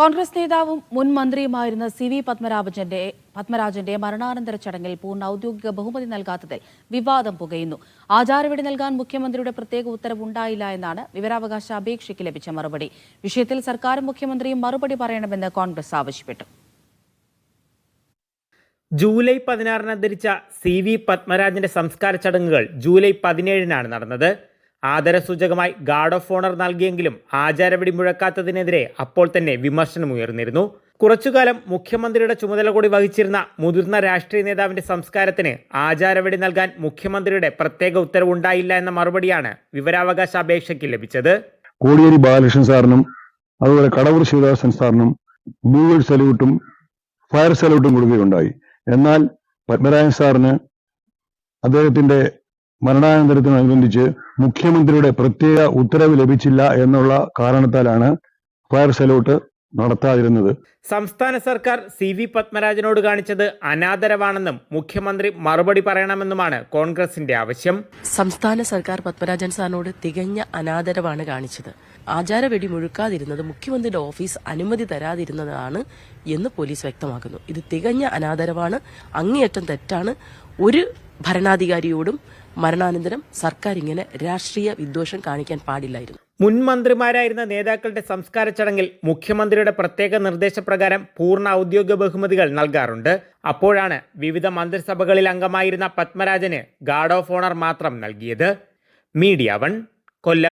കോൺഗ്രസ് നേതാവും മുൻ മന്ത്രിയുമായിരുന്ന C V പത്മരാജന്റെ പത്മരാജന്റെ മരണാനന്തര ചടങ്ങിൽ പൂർണ ഔദ്യോഗിക ബഹുമതി നൽകാത്തതിൽ വിവാദം പുകയുന്നു. ആചാരവിടി നൽകാൻ മുഖ്യമന്ത്രിയുടെ പ്രത്യേക ഉത്തരവുണ്ടായില്ല എന്നാണ് വിവരാവകാശ അപേക്ഷയ്ക്ക് ലഭിച്ച മറുപടി. വിഷയത്തിൽ സർക്കാരും മുഖ്യമന്ത്രിയും മറുപടി പറയണമെന്ന് കോൺഗ്രസ് ആവശ്യപ്പെട്ടു. ജൂലൈ പതിനാറിന് അന്തരിച്ച സി വി പത്മരാജന്റെ സംസ്കാര ചടങ്ങുകൾ ജൂലൈ പതിനേഴിനാണ് നടന്നത്. ആദരസൂചകമായി ഗാർഡ് ഓഫ് ഓണർ നൽകിയെങ്കിലും ആചാരവിടി മുഴക്കാത്തതിനെതിരെ അപ്പോൾ തന്നെ വിമർശനമുയർന്നിരുന്നു കുറച്ചുകാലം മുഖ്യമന്ത്രിയുടെ ചുമതല കൂടി വഹിച്ചിരുന്ന മുതിർന്ന രാഷ്ട്രീയ നേതാവിന്റെ സംസ്കാരത്തിന് ആചാരവടി നൽകാൻ മുഖ്യമന്ത്രിയുടെ പ്രത്യേക ഉത്തരവുണ്ടായില്ല എന്ന മറുപടിയാണ് വിവരാവകാശ അപേക്ഷയ്ക്ക് ലഭിച്ചത്. കോടിയേരി ബാലകൃഷ്ണൻ സാറിനും അതുപോലെ കടവൂർ ശിവദാസൻ സാറിനും ബ്ലൂവേഡ് സല്യൂട്ടും ഫയർ സല്യൂട്ടും കൊടുക്കുകയുണ്ടായി. എന്നാൽ പത്മരാജൻ സാറിന് അദ്ദേഹത്തിന്റെ മരണാനന്തരത്തിനനുബന്ധിച്ച് മുഖ്യമന്ത്രിയുടെ പ്രത്യേക ഉത്തരവ് ലഭിച്ചില്ല എന്നുള്ള കാരണത്താലാണ് ഫയർ സല്യൂട്ട് നടത്താതിരുന്നത്. സംസ്ഥാന സർക്കാർ സി വി പത്മരാജനോട് കാണിച്ചത് അനാദരവാണെന്നും മുഖ്യമന്ത്രി മറുപടി പറയണമെന്നുമാണ് കോൺഗ്രസിന്റെ ആവശ്യം. സംസ്ഥാന സർക്കാർ പത്മരാജൻ സാറിനോട് തികഞ്ഞ അനാദരവാണ് കാണിച്ചത്. ആചാരവെടി മുഴുക്കാതിരുന്നത് മുഖ്യമന്ത്രിയുടെ ഓഫീസ് അനുമതി തരാതിരുന്നതാണ് എന്ന് പോലീസ് വ്യക്തമാക്കുന്നു. ഇത് തികഞ്ഞ അനാദരവാണ് അങ്ങേയറ്റം തെറ്റാണ്. ഒരു ഭരണാധികാരിയോടും മരണാനന്തരം സർക്കാർ ഇങ്ങനെ രാഷ്ട്രീയ വിദ്വേഷം കാണിക്കാൻ പാടില്ലായിരുന്നു. മുൻ മന്ത്രിമാരായിരുന്ന നേതാക്കളുടെ സംസ്കാര ചടങ്ങിൽ മുഖ്യമന്ത്രിയുടെ പ്രത്യേക നിർദ്ദേശപ്രകാരം പൂർണ ഔദ്യോഗിക ബഹുമതികൾ നൽകാറുണ്ട്. അപ്പോഴാണ് വിവിധ മന്ത്രിസഭകളിൽ അംഗമായിരുന്ന പത്മരാജന് ഗാർഡ് ഓഫ് ഓണർ മാത്രം നൽകിയത്. Media one Kollam.